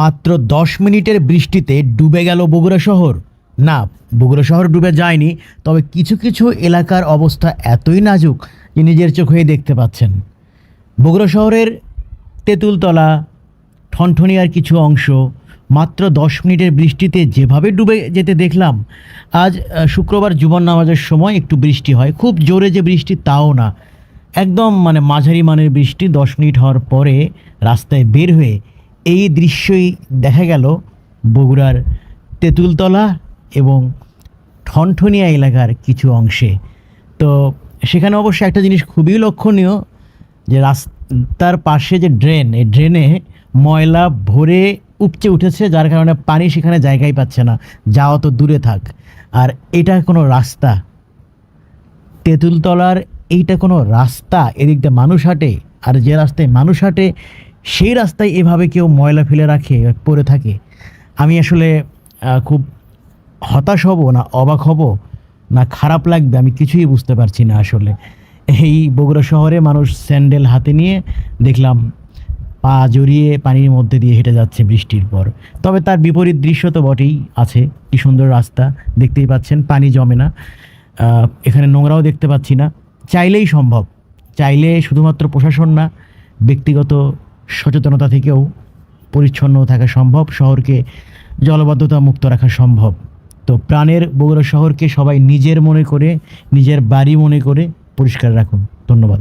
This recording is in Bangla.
মাত্র দশ মিনিটের বৃষ্টিতে ডুবে গেল বগুড়া শহর। না, বগুড়া শহর ডুবে যায়নি, তবে কিছু কিছু এলাকার অবস্থা এতই নাজুক যে নিজের চোখেই দেখতে পাচ্ছেন। বগুড়া শহরের তেঁতুলতলা, ঠনঠনিয়ার কিছু অংশ, মাত্র দশ মিনিটের বৃষ্টিতে যেভাবে ডুবে যেতে দেখলাম, আজ শুক্রবার জুবন নামাজের সময় একটু বৃষ্টি হয়, খুব জোরে যে বৃষ্টি তাও না। একদম মানে মাঝারি মানের বৃষ্টি দশ মিনিট হওয়ার পরে রাস্তায় বের হয়ে এই দৃশ্যই দেখা গেল বগুড়ার তেঁতুলতলা এবং ঠনঠনিয়া এলাকার কিছু অংশে। তো সেখানে অবশ্য একটা জিনিস খুবই লক্ষণীয় যে রাস্তার পাশে যে ড্রেন, এই ড্রেনে ময়লা ভরে উপচে উঠেছে, যার কারণে পানি সেখানে জায়গায় পাচ্ছে না। যাওয়া তো দূরে থাক। আর এটা কোনো রাস্তা। তেঁতুলতলার এইটা কোনো রাস্তা। এদিক দিয়ে মানুষ হাঁটে, আর যে রাস্তায় মানুষ হাঁটে সেই রাস্তায় এভাবে কেউ ময়লা ফেলে রাখে, পড়ে থাকে। আমি আসলে খুব হতাশ হব না, অবাক হব, না খারাপ লাগবে, আমি কিছুই বুঝতে পারছি না আসলে। এই বগুড়া শহরে মানুষ স্যান্ডেল হাতে নিয়ে দেখলাম, পা জড়িয়ে পানির মধ্যে দিয়ে হেঁটে যাচ্ছে বৃষ্টির পর। তবে তার বিপরীত দৃশ্য তো বটেই আছে, কি সুন্দর রাস্তা, দেখতেই পাচ্ছেন, পানি জমে না। এখানে নোংরাও দেখতে পাচ্ছি না। চাইলেই সম্ভব, চাইলে শুধুমাত্র প্রশাসন না, ব্যক্তিগত সচেতনতা থেকেও পরিচ্ছন্ন থাকা সম্ভব, শহরকে জলবদ্ধতা মুক্ত রাখা সম্ভব। তো প্রাণের বগুড়া শহরকে সবাই নিজের মনে করে, নিজের বাড়ি মনে করে পরিষ্কার রাখুন। ধন্যবাদ।